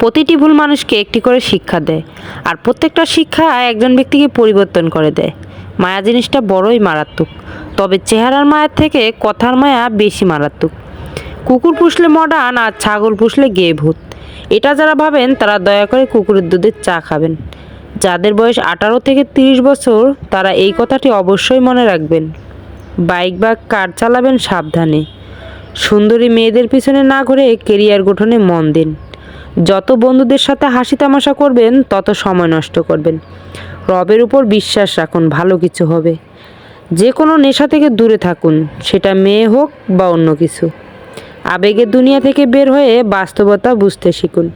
প্রতিটি ভুল মানুষকে একটি করে শিক্ষা দেয়। আর প্রত্যেকটা শিক্ষা একজন ব্যক্তিকে পরিবর্তন করে দেয়। মায়া জিনিসটা বড়ই মারাত্মক, তবে চেহারার মায়ার থেকে কথার মায়া বেশি মারাত্মক। কুকুর পুষলে মডার্ন আর ছাগল পুষলে গে ভূত। এটা যারা ভাবেন, তারা দয়া করে কুকুরের দুধের চা খাবেন। যাদের বয়স আঠারো থেকে তিরিশ বছর, তারা এই কথাটি অবশ্যই মনে রাখবেন। বাইক বা কার চালাবেন সাবধানে। সুন্দরী মেয়েদের পিছনে না ঘুরে কেরিয়ার গঠনে মন দিন। যত বন্ধুদের সাথে হাসি তামাশা করবেন, তত সময় নষ্ট করবেন। রবের উপর বিশ্বাস রাখুন, ভালো কিছু হবে। যে কোনো নেশা থেকে দূরে থাকুন, সেটা মেয়ে হোক বা অন্য কিছু। আবেগের দুনিয়া থেকে বের হয়ে বাস্তবতা বুঝতে শিখুন।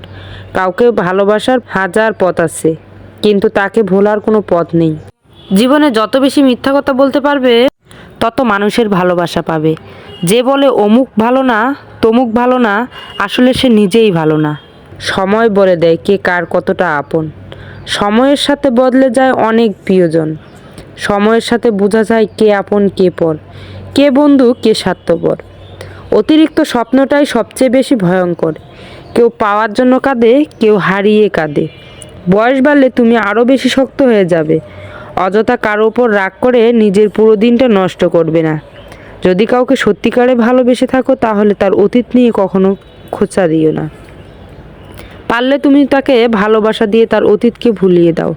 কাউকে ভালোবাসার হাজার পথ আছে, কিন্তু তাকে ভোলার কোনো পথ নেই। জীবনে যত বেশি মিথ্যা কথা বলতে পারবে, তত মানুষের ভালোবাসা পাবে। যে বলে অমুক ভালো না, তমুক ভালো না, আসলে সে নিজেই ভালো না। সময় বলে দেয় কে কার কতটা আপন। সময়ের সাথে বদলে যায় অনেক প্রিয়জন। সময়ের সাথে বোঝা যায় কে আপন, কে পর। কে বন্ধু, কে স্বার্থপর। অতিরিক্ত স্বপ্নটাই সবচেয়ে বেশি ভয়ঙ্কর। কেউ পাওয়ার জন্য কাঁদে, কেউ হারিয়ে কাঁদে। বয়স বাড়লে তুমি আরও বেশি শক্ত হয়ে যাবে। অযথা কারও ওপর রাগ করে নিজের পুরো দিনটা নষ্ট করবে না। যদি কাউকে সত্যিকারে ভালোবেসে থাকো, তাহলে তার অতীত নিয়ে কখনো খোঁচা দিও না। পারলে তুমি তাকে ভালোবাসা দিয়ে তার অতীতকে ভুলিয়ে দাও।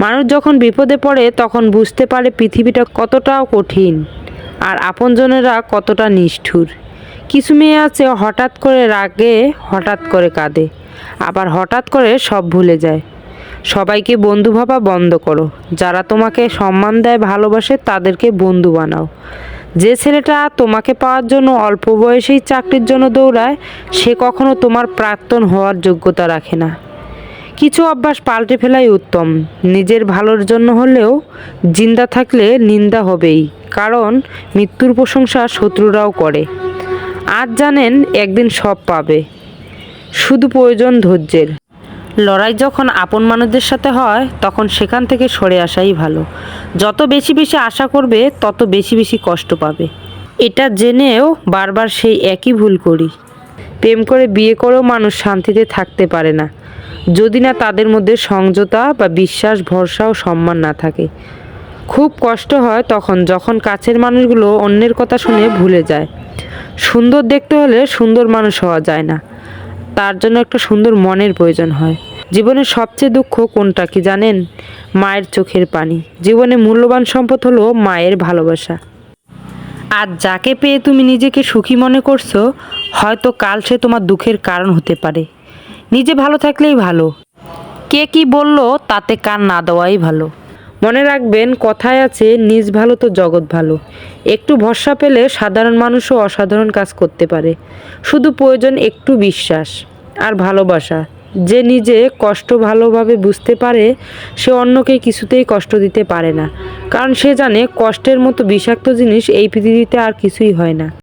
মানুষ যখন বিপদে পড়ে, তখন বুঝতে পারে পৃথিবীটা কতটা কঠিন আর আপনজনেরা কতটা নিষ্ঠুর। কিছু মেয়ে আছে, হঠাৎ করে রাগে, হঠাৎ করে কাঁদে, আবার হঠাৎ করে সব ভুলে যায়। সবাইকে বন্ধু ভাবা বন্ধ করো। যারা তোমাকে সম্মান দেয়, ভালোবাসে, তাদেরকে বন্ধু বানাও। যে ছেলেটা তোমাকে পাওয়ার জন্য অল্প বয়সেই চাকরির জন্য দৌড়ায়, সে কখনো তোমার প্রাক্তন হওয়ার যোগ্যতা রাখে না। কিছু অভ্যাস পাল্টে ফেলাই উত্তম। নিজের ভালোর জন্য হলেও জিন্দা থাকলে নিন্দা হবেই, কারণ মৃত্যুর প্রশংসা শত্রুরাও করে। আজ জানেন একদিন সব পাবে। শুধু প্রয়োজন ধৈর্যের। লড়াই যখন আপন মানুষদের সাথে হয়, তখন সেখান থেকে সরে আসাই ভালো। যত বেশি বেশি আশা করবে, তত বেশি বেশি কষ্ট পাবে। এটা জেনেও বারবার সেই একই ভুল করি। প্রেম করে বিয়ে করেও মানুষ শান্তিতে থাকতে পারে না। যদি না তাদের মধ্যে সংযতা বা বিশ্বাস, ভরসা ও সম্মান না থাকে। খুব কষ্ট হয় তখন, যখন কাছের মানুষগুলো অন্যের কথা শুনে ভুলে যায়। সুন্দর দেখতে হলে সুন্দর মানুষ হওয়া যায় না। তার জন্য একটা সুন্দর মনের প্রয়োজন হয়। জীবনের সবচেয়ে দুঃখ কোনটা কি জানেন? মায়ের চোখের পানি। জীবনে মূল্যবান সম্পদ হলো মায়ের ভালোবাসা। আজ যাকে পেয়ে তুমি নিজেকে সুখী মনে করছ, হয়তো কাল সে তোমার দুঃখের কারণ হতে পারে। নিজে ভালো থাকলেই ভালো। কে কি বলল তাতে কান না দেওয়াই ভালো। মনে রাখবেন, কথায় আছে, নিজ ভালো তো জগৎ ভালো। একটু ভরসা পেলে সাধারণ মানুষও অসাধারণ কাজ করতে পারে। শুধু প্রয়োজন একটু বিশ্বাস আর ভালোবাসা। যে নিজে কষ্ট ভালোভাবে বুঝতে পারে, সে অন্যকে কিছুতেই কষ্ট দিতে পারে না। কারণ সে জানে কষ্টের মতো বিষাক্ত জিনিস এই পৃথিবীতে আর কিছুই হয় না।